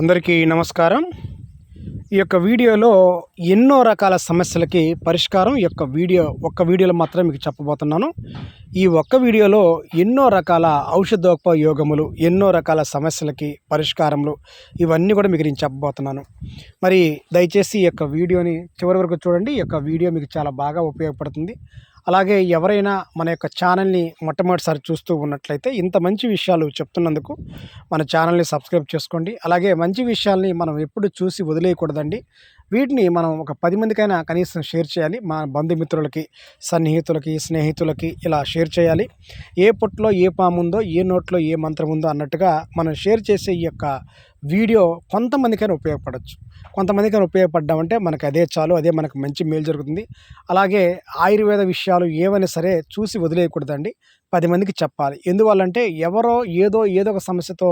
అందరికీ నమస్కారం. ఈ యొక్క వీడియోలో ఎన్నో రకాల సమస్యలకి పరిష్కారం ఈ యొక్క వీడియో ఒక్క వీడియోలో మాత్రమే మీకు చెప్పబోతున్నాను. ఈ ఒక్క వీడియోలో ఎన్నో రకాల ఔషధోపయోగములు ఎన్నో రకాల సమస్యలకి పరిష్కారములు ఇవన్నీ కూడా మీకు నేను చెప్పబోతున్నాను. మరి దయచేసి ఈ యొక్క వీడియోని చివరి వరకు చూడండి. ఈ యొక్క వీడియో మీకు చాలా బాగా ఉపయోగపడుతుంది. అలాగే ఎవరైనా మన యొక్క ఛానల్ని మొట్టమొదటిసారి చూస్తూ ఉన్నట్లయితే ఇంత మంచి విషయాలు చెప్తున్నందుకు మన ఛానల్ని సబ్స్క్రైబ్ చేసుకోండి. అలాగే మంచి విషయాల్ని మనం ఎప్పుడు చూసి వదిలేయకూడదండి. వీటిని మనం ఒక పది మందికైనా కనీసం షేర్ చేయాలి. మన బంధుమిత్రులకి సన్నిహితులకి స్నేహితులకి ఇలా షేర్ చేయాలి. ఏ పొట్లో ఏ పాముందో ఏ నోట్లో ఏ మంత్రం ఉందో అన్నట్టుగా మనం షేర్ చేసే ఈ యొక్క వీడియో కొంతమందికైనా ఉపయోగపడవచ్చు కొంతమందికైనా ఉపయోగపడ్డామంటే మనకు అదే చాలు అదే మనకు మంచి మేలు జరుగుతుంది. అలాగే ఆయుర్వేద విషయాలు ఏవైనా సరే చూసి వదిలేయకూడదండి. పది మందికి చెప్పాలి. ఎందువల్లంటే ఎవరో ఏదో ఏదో ఒక సమస్యతో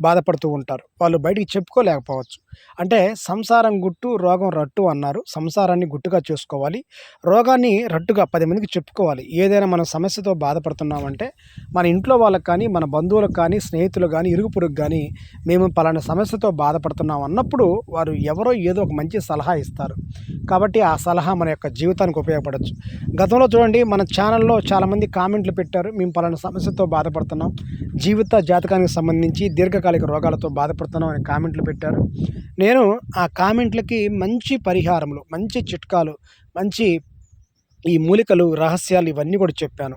బాధపడుతూ ఉంటారు. వాళ్ళు బయటికి చెప్పుకోలేకపోవచ్చు. అంటే సంసారం గుట్టు రోగం రట్టు అన్నారు. సంసారాన్ని గుట్టుగా చేసుకోవాలి. రోగాన్ని రట్టుగా పది మందికి చెప్పుకోవాలి. ఏదైనా మనం సమస్యతో బాధపడుతున్నామంటే మన ఇంట్లో వాళ్ళకి కానీ మన బంధువులకు కానీ స్నేహితులు కానీ ఇరుగు పొరుగు కానీ మేము పలానా సమస్యతో బాధపడుతున్నాం అన్నప్పుడు వారు ఎవరో ఏదో ఒక మంచి సలహా ఇస్తారు. కాబట్టి ఆ సలహా మన యొక్క జీవితానికి ఉపయోగపడవచ్చు గతంలో చూడండి మన ఛానల్లో చాలామంది కామెంట్లు పెట్టారు. మేము పలానా సమస్యతో బాధపడుతున్నాం. జీవిత జాతకానికి సంబంధించి దీర్ఘకాలిక రోగాలతో బాధపడుతున్నాం అని కామెంట్లు పెట్టారు. నేను ఆ కామెంట్లకి మంచి పరిహారములు మంచి చిట్కాలు మంచి ఈ మూలికలు రహస్యాలు ఇవన్నీ కూడా చెప్పాను.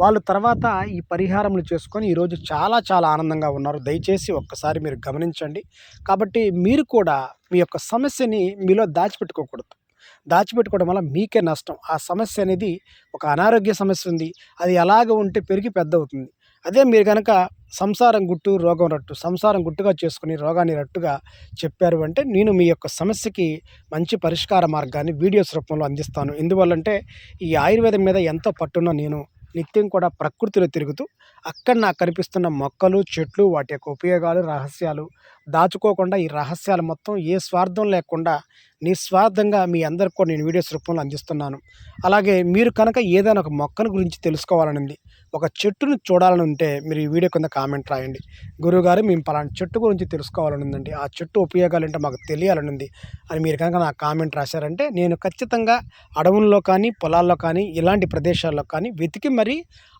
వాళ్ళు తర్వాత ఈ పరిహారములు చేసుకొని ఈరోజు చాలా చాలా ఆనందంగా ఉన్నారు. దయచేసి ఒక్కసారి మీరు గమనించండి. కాబట్టి మీరు కూడా మీ యొక్క సమస్యని మీలో దాచిపెట్టుకోకూడదు. దాచిపెట్టుకోవడం వల్ల మీకే నష్టం. ఆ సమస్య అనేది ఒక అనారోగ్య సమస్య ఉంది. అది ఎలాగ ఉంటే పెరిగి పెద్ద అవుతుంది. అదే మీరు కనుక సంసారం గుట్టు రోగం రట్టు సంసారం గుట్టుగా చేసుకుని రోగాన్ని రట్టుగా చెప్పారు అంటే నేను మీ యొక్క సమస్యకి మంచి పరిష్కార మార్గాన్ని వీడియోస్ రూపంలో అందిస్తాను. ఎందువల్లంటే ఈ ఆయుర్వేదం మీద ఎంతో పట్టున్న నేను నిత్యం కూడా ప్రకృతిలో తిరుగుతూ అక్కడ నాకు కనిపిస్తున్న మొక్కలు చెట్లు వాటి యొక్క ఉపయోగాలు రహస్యాలు దాచుకోకుండా ఈ రహస్యాలు మొత్తం ఏ స్వార్థం లేకుండా నిస్వార్థంగా మీ అందరికి కూడా నేను వీడియోస్ రూపంలో అందిస్తున్నాను. అలాగే మీరు కనుక ఏదైనా ఒక మొక్కను గురించి తెలుసుకోవాలని ఉంది ఒక చెట్టును చూడాలని ఉంటే మీరు ఈ వీడియో కింద కామెంట్ రాయండి. గురువుగారు మేము పలానా చెట్టు గురించి తెలుసుకోవాలని ఉందండి ఆ చెట్టు ఉపయోగాలు ఏంటో మాకు తెలియాలని ఉంది అని మీరు కనుక నా కామెంట్ రాశారంటే నేను ఖచ్చితంగా అడవుల్లో కానీ పొలాల్లో కానీ ఇలాంటి ప్రదేశాల్లో కానీ వెతికి మరీ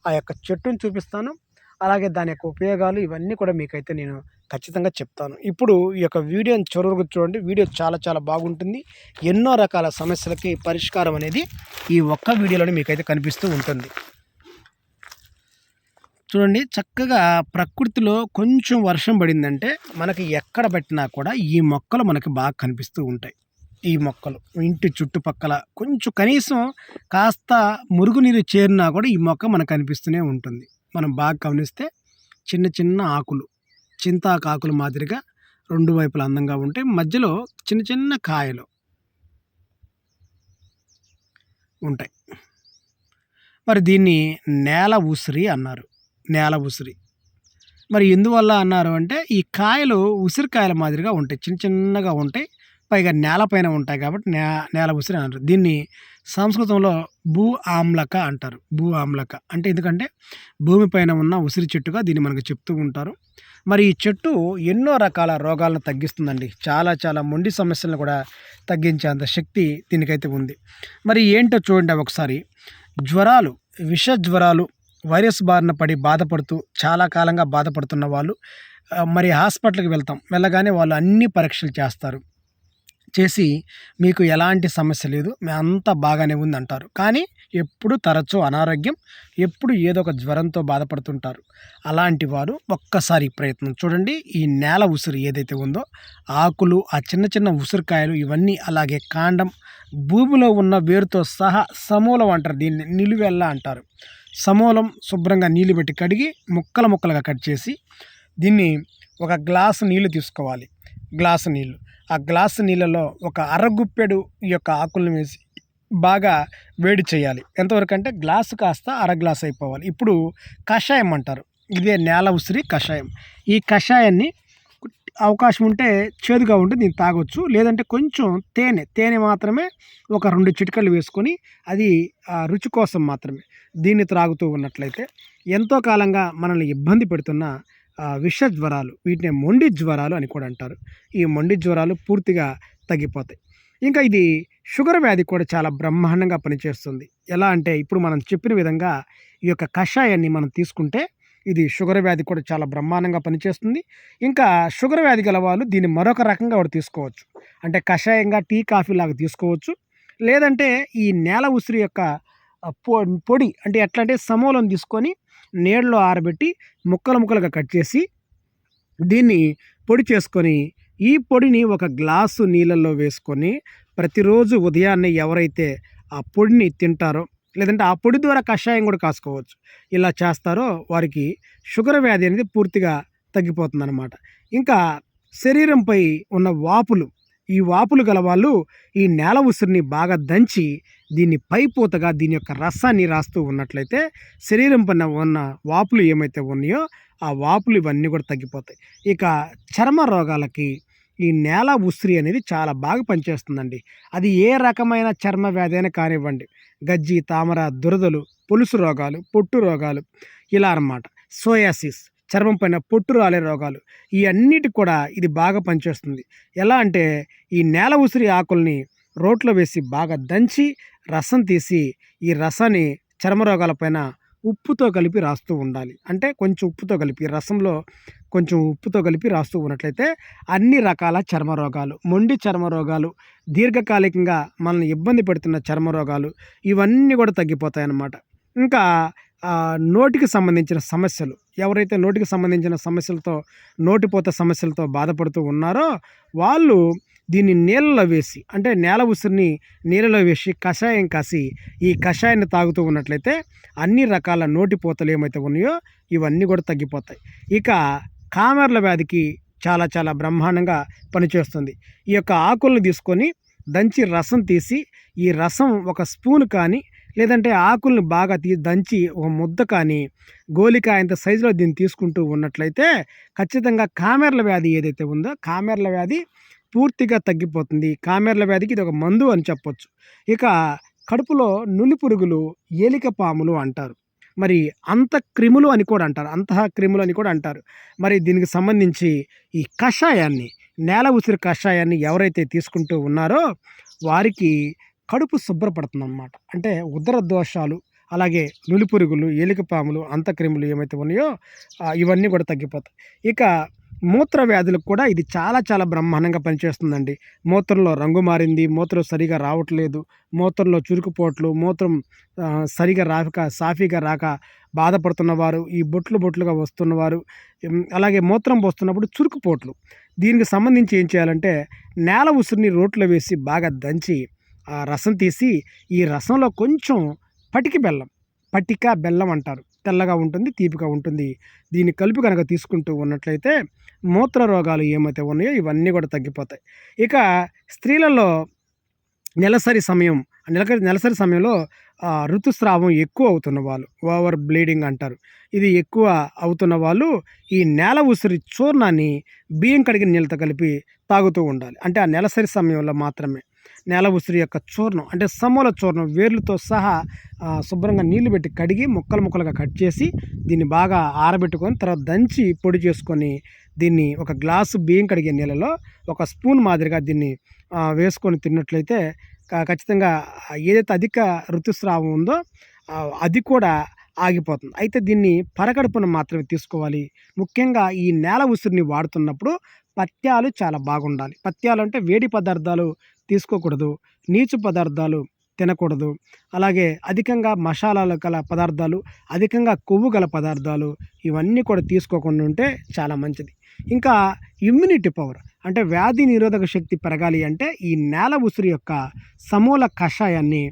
ఆ యొక్క చెట్టును చూపిస్తాను. అలాగే దాని యొక్క ఉపయోగాలు ఇవన్నీ కూడా మీకైతే నేను ఖచ్చితంగా చెప్తాను. ఇప్పుడు ఈ యొక్క వీడియోని చివరకు చూడండి. వీడియో చాలా చాలా బాగుంటుంది. ఎన్నో రకాల సమస్యలకి పరిష్కారం అనేది ఈ ఒక్క వీడియోలోనే మీకైతే కనిపిస్తూ ఉంటుంది. చూడండి. చక్కగా ప్రకృతిలో కొంచెం వర్షం పడిందంటే మనకి ఎక్కడ పెట్టినా కూడా ఈ మొక్కలు మనకి బాగా కనిపిస్తూ ఉంటాయి. ఈ మొక్కలు ఇంటి చుట్టుపక్కల కొంచెం కనీసం కాస్త మురుగునీరు చేరినా కూడా ఈ మొక్క మనకు కనిపిస్తూనే ఉంటుంది. మనం బాగా గమనిస్తే చిన్న చిన్న ఆకులు చింతాకు ఆకులు మాదిరిగా రెండు వైపులా అందంగా ఉంటాయి మధ్యలో చిన్న చిన్న కాయలు ఉంటాయి. మరి దీన్ని నేల ఉసిరి అన్నారు. నేల ఉసిరి. మరి ఎందువల్ల అన్నారు అంటే ఈ కాయలు ఉసిరికాయల మాదిరిగా ఉంటాయి. చిన్న చిన్నగా ఉంటాయి. పైగా నేలపైన ఉంటాయి కాబట్టి నే నేల ఉసిరి అన్నారు. దీన్ని సంస్కృతంలో భూ ఆమ్లక అంటారు. భూ ఆమ్లక. అంటే ఎందుకంటే భూమిపైన ఉన్న ఉసిరి చెట్టుగా దీన్ని మనకు చెప్తూ ఉంటారు. మరి ఈ చెట్టు ఎన్నో రకాల రోగాలను తగ్గిస్తుందండి. చాలా చాలా మొండి సమస్యలను కూడా తగ్గించేంత శక్తి దీనికైతే ఉంది. మరి ఏంటో చూడండి ఒకసారి. జ్వరాలు విష జ్వరాలు వైరస్ బారిన పడి బాధపడుతూ చాలా కాలంగా బాధపడుతున్న వాళ్ళు మరి హాస్పిటల్కి వెళ్తాం. వెళ్ళగానే వాళ్ళు అన్ని పరీక్షలు చేస్తారు. చేసి మీకు ఎలాంటి సమస్య లేదు మీ అంతా బాగానే ఉంది అంటారు కానీ ఎప్పుడు తరచూ అనారోగ్యం ఎప్పుడు ఏదో ఒక జ్వరంతో బాధపడుతుంటారు. అలాంటి వారు ఒక్కసారి ప్రయత్నం చూడండి. ఈ నేల ఉసిరి ఏదైతే ఉందో ఆకులు ఆ చిన్న చిన్న ఉసిరికాయలు ఇవన్నీ అలాగే కాండం భూమిలో ఉన్న వేరుతో సహా సమూలం అంటారు. దీన్ని నిలువెల్ల అంటారు. సమూలం శుభ్రంగా నీళ్ళు పెట్టి కడిగి ముక్కలు ముక్కలుగా కట్ చేసి దీన్ని ఒక గ్లాసు నీళ్ళు తీసుకోవాలి. గ్లాసు నీళ్ళు ఆ గ్లాసు నీళ్ళలో ఒక అరగుప్పెడు ఈ యొక్క ఆకులను వేసి బాగా వేడి చేయాలి. ఎంతవరకు అంటే గ్లాసు కాస్త అర గ్లాస్ అయిపోవాలి. ఇప్పుడు కషాయం అంటారు. ఇదే నేల ఉసిరి కషాయం. ఈ కషాయాన్ని అవకాశం ఉంటే చేదుగా ఉంటే దీన్ని తాగొచ్చు. లేదంటే కొంచెం తేనె తేనె మాత్రమే ఒక రెండు చిటికలు వేసుకొని అది ఆ రుచి కోసం మాత్రమే దీన్ని త్రాగుతూ ఉన్నట్లయితే ఎంతో కాలంగా మనల్ని ఇబ్బంది పెడుతున్న విష జ్వరాలు వీటిని మొండి జ్వరాలు అని కూడా అంటారు. ఈ మొండి జ్వరాలు పూర్తిగా తగ్గిపోతాయి. ఇంకా ఇది షుగర్ వ్యాధి కూడా చాలా బ్రహ్మాండంగా పనిచేస్తుంది. ఎలా అంటే ఇప్పుడు మనం చెప్పిన విధంగా ఈ యొక్క కషాయాన్ని మనం తీసుకుంటే ఇది షుగర్ వ్యాధి కూడా చాలా బ్రహ్మాండంగా పనిచేస్తుంది. ఇంకా షుగర్ వ్యాధి గల వాళ్ళు దీన్ని మరొక రకంగా కూడా తీసుకోవచ్చు. అంటే కషాయంగా టీ కాఫీ లాగా తీసుకోవచ్చు. లేదంటే ఈ నేల ఉసిరి యొక్క పొ- పొడి అంటే ఎట్లా అంటే సమూలం తీసుకొని నీళ్ళలో ఆరబెట్టి ముక్కలు ముక్కలుగా కట్ చేసి దీన్ని పొడి చేసుకొని ఈ పొడిని ఒక గ్లాసు నీళ్ళల్లో వేసుకొని ప్రతిరోజు ఉదయాన్నే ఎవరైతే ఆ పొడిని తింటారో లేదంటే ఆ పొడి ద్వారా కషాయం కూడా కాసుకోవచ్చు ఇలా చేస్తారో వారికి షుగర్ వ్యాధి అనేది పూర్తిగా తగ్గిపోతుందన్నమాట. ఇంకా శరీరంపై ఉన్న వాపులు ఈ వాపులు గల వాళ్ళు ఈ నేల ఉసిరిని బాగా దంచి దీన్ని పైపోతగా దీని యొక్క రసాన్ని రాస్తూ ఉన్నట్లయితే శరీరం పైన ఉన్న వాపులు ఏమైతే ఉన్నాయో ఆ వాపులు ఇవన్నీ కూడా తగ్గిపోతాయి. ఇక చర్మ రోగాలకి ఈ నేల ఉసిరి అనేది చాలా బాగా పనిచేస్తుందండి. అది ఏ రకమైన చర్మ వ్యాధి అయినా కానివ్వండి గజ్జి తామర దురదలు పులుసు రోగాలు పొట్టు రోగాలు ఇలా అన్నమాట. సోయాసిస్ చర్మం పైన పొట్టు రాలే రోగాలు. ఈ అన్నిటికి కూడా ఇది బాగా పనిచేస్తుంది. ఎలా అంటే ఈ నేల ఉసిరి ఆకుల్ని రోట్లో వేసి బాగా దంచి రసం తీసి ఈ రసాన్ని చర్మ రోగాలపైన ఉప్పుతో కలిపి రాస్తూ ఉండాలి. అంటే కొంచెం ఉప్పుతో కలిపి రసంలో కొంచెం ఉప్పుతో కలిపి రాస్తూ ఉన్నట్లయితే అన్ని రకాల చర్మ రోగాలు మొండి చర్మ రోగాలు దీర్ఘకాలికంగా మనల్ని ఇబ్బంది పెడుతున్న చర్మ రోగాలు ఇవన్నీ కూడా తగ్గిపోతాయి అన్నమాట ఇంకా నోటికి సంబంధించిన సమస్యలు. ఎవరైతే నోటికి సంబంధించిన సమస్యలతో నోటిపోత సమస్యలతో బాధపడుతూ ఉన్నారో వాళ్ళు దీన్ని నీళ్ళలో వేసి అంటే నేల ఉసిరిని నీళ్ళలో వేసి కషాయం కాసి ఈ కషాయాన్ని తాగుతూ ఉన్నట్లయితే అన్ని రకాల నోటిపోతలు ఏమైతే ఉన్నాయో ఇవన్నీ కూడా తగ్గిపోతాయి. ఇక కామెర్ల వ్యాధికి చాలా చాలా బ్రహ్మాండంగా పనిచేస్తుంది. ఈ యొక్క ఆకులను తీసుకొని దంచి రసం తీసి ఈ రసం ఒక స్పూన్ కానీ లేదంటే ఆకులను బాగా తీ దంచి ఒక ముద్ద కానీ గోలికాయంత సైజులో దీన్ని తీసుకుంటూ ఉన్నట్లయితే ఖచ్చితంగా కామెర్ల వ్యాధి ఏదైతే ఉందో కామెర్ల వ్యాధి పూర్తిగా తగ్గిపోతుంది. కామెర్ల వ్యాధికి ఇది ఒక మందు అని చెప్పొచ్చు. ఇక కడుపులో నులి పురుగులు ఏలిక పాములు అంటారు. మరి అంత క్రిములు అని కూడా అంటారు. అంతః క్రిములు అని కూడా అంటారు. మరి దీనికి సంబంధించి ఈ కషాయాన్ని నేల ఉసిరి కషాయాన్ని ఎవరైతే తీసుకుంటూ ఉన్నారో వారికి కడుపు శుభ్రపడుతుంది అన్నమాట అంటే ఉదర దోషాలు అలాగే నులిపురుగులు ఎలికపాములు అంతక్రిములు ఏమైతే ఉన్నాయో ఇవన్నీ కూడా తగ్గిపోతాయి. ఇక మూత్ర వ్యాధులకు కూడా ఇది చాలా చాలా బ్రహ్మాండంగా పనిచేస్తుందండి. మూత్రంలో రంగు మారింది మూత్రం సరిగా రావట్లేదు మూత్రంలో చురుకుపోట్లు మూత్రం సరిగా రాక సాఫీగా రాక బాధపడుతున్నవారు ఈ బొట్లు బొట్లుగా వస్తున్నవారు అలాగే మూత్రం పోస్తున్నప్పుడు చురుకుపోట్లు. దీనికి సంబంధించి ఏం చేయాలంటే నేల ఉసిరిని రోట్లో వేసి బాగా దంచి రసం తీసి ఈ రసంలో కొంచెం పటికి బెల్లం పటిక బెల్లం అంటారు. తెల్లగా ఉంటుంది తీపిగా ఉంటుంది. దీన్ని కలిపి కనుక తీసుకుంటూ ఉన్నట్లయితే మూత్ర రోగాలు ఏమైతే ఉన్నాయో ఇవన్నీ కూడా తగ్గిపోతాయి. ఇక స్త్రీలలో నెలసరి సమయం నెలసరి నెలసరి సమయంలో ఋతుస్రావం ఎక్కువ అవుతున్న వాళ్ళు ఓవర్ బ్లీడింగ్ అంటారు. ఇది ఎక్కువ అవుతున్న వాళ్ళు ఈ నేల ఉసిరి చూర్ణాన్ని బియ్యం కడిగిన నీళ్ళతో కలిపి తాగుతూ ఉండాలి. అంటే ఆ నెలసరి సమయంలో మాత్రమే. నేల ఉసిరి యొక్క చూర్ణం అంటే సమూల చూర్ణం వేర్లతో సహా శుభ్రంగా నీళ్ళు పెట్టి కడిగి ముక్కలు ముక్కలుగా కట్ చేసి దీన్ని బాగా ఆరబెట్టుకొని తర్వాత దంచి పొడి చేసుకొని దీన్ని ఒక గ్లాసు బియ్యం కడిగే నీళ్ళలో ఒక స్పూన్ మాదిరిగా దీన్ని వేసుకొని తిన్నట్లయితే ఖచ్చితంగా ఏదైతే అధిక ఋతుస్రావం ఉందో అది కూడా ఆగిపోతుంది. అయితే దీన్ని పరగడుపును మాత్రమే తీసుకోవాలి. ముఖ్యంగా ఈ నేల ఉసిరిని వాడుతున్నప్పుడు పత్యాలు చాలా బాగుండాలి. పత్యాలు అంటే వేడి పదార్థాలు తీసుకోకూడదు. నీచు పదార్థాలు తినకూడదు. అలాగే అధికంగా మసాలాలు గల పదార్థాలు అధికంగా కొవ్వు గల పదార్థాలు ఇవన్నీ కూడా తీసుకోకుండా ఉంటే చాలా మంచిది. ఇంకా ఇమ్యూనిటీ పవర్ అంటే వ్యాధి నిరోధక శక్తి పెరగాలి అంటే ఈ నేల ఉసిరి యొక్క సమూల కషాయాన్ని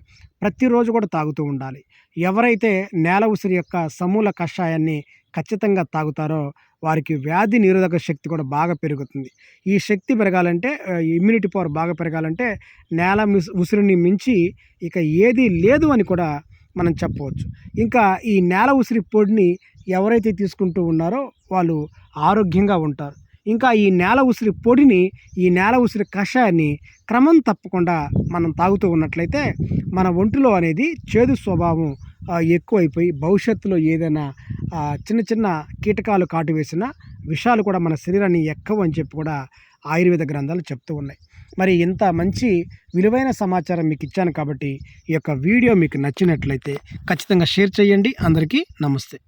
ప్రతిరోజు కూడా తాగుతూ ఉండాలి. ఎవరైతే నేల ఉసిరి యొక్క సమూల కషాయాన్ని ఖచ్చితంగా తాగుతారో వారికి వ్యాధి నిరోధక శక్తి కూడా బాగా పెరుగుతుంది. ఈ శక్తి పెరగాలంటే ఇమ్యూనిటీ పవర్ బాగా పెరగాలంటే నేల ఉసిరిని మించి ఇక ఏది లేదు అని కూడా మనం చెప్పవచ్చు. ఇంకా ఈ నేల ఉసిరి పొడిని ఎవరైతే తీసుకుంటూ ఉన్నారో వాళ్ళు ఆరోగ్యంగా ఉంటారు. ఇంకా ఈ నేల ఉసిరి పొడిని ఈ నేల ఉసిరి కషాయాన్ని క్రమం తప్పకుండా మనం తాగుతూ ఉన్నట్లయితే మన ఒంటిలో అనేది చేదు స్వభావం ఎక్కువైపోయి భవిష్యత్తులో ఏదైనా చిన్న చిన్న కీటకాలు కాటు వేసినా విషాలు కూడా మన శరీరాన్ని ఎక్కవు అని చెప్పి కూడా ఆయుర్వేద గ్రంథాలు చెప్తూ ఉన్నాయి. మరి ఇంత మంచి విలువైన సమాచారం మీకు ఇచ్చాను కాబట్టి ఈ యొక్క వీడియో మీకు నచ్చినట్లయితే ఖచ్చితంగా షేర్ చేయండి. అందరికీ నమస్తే.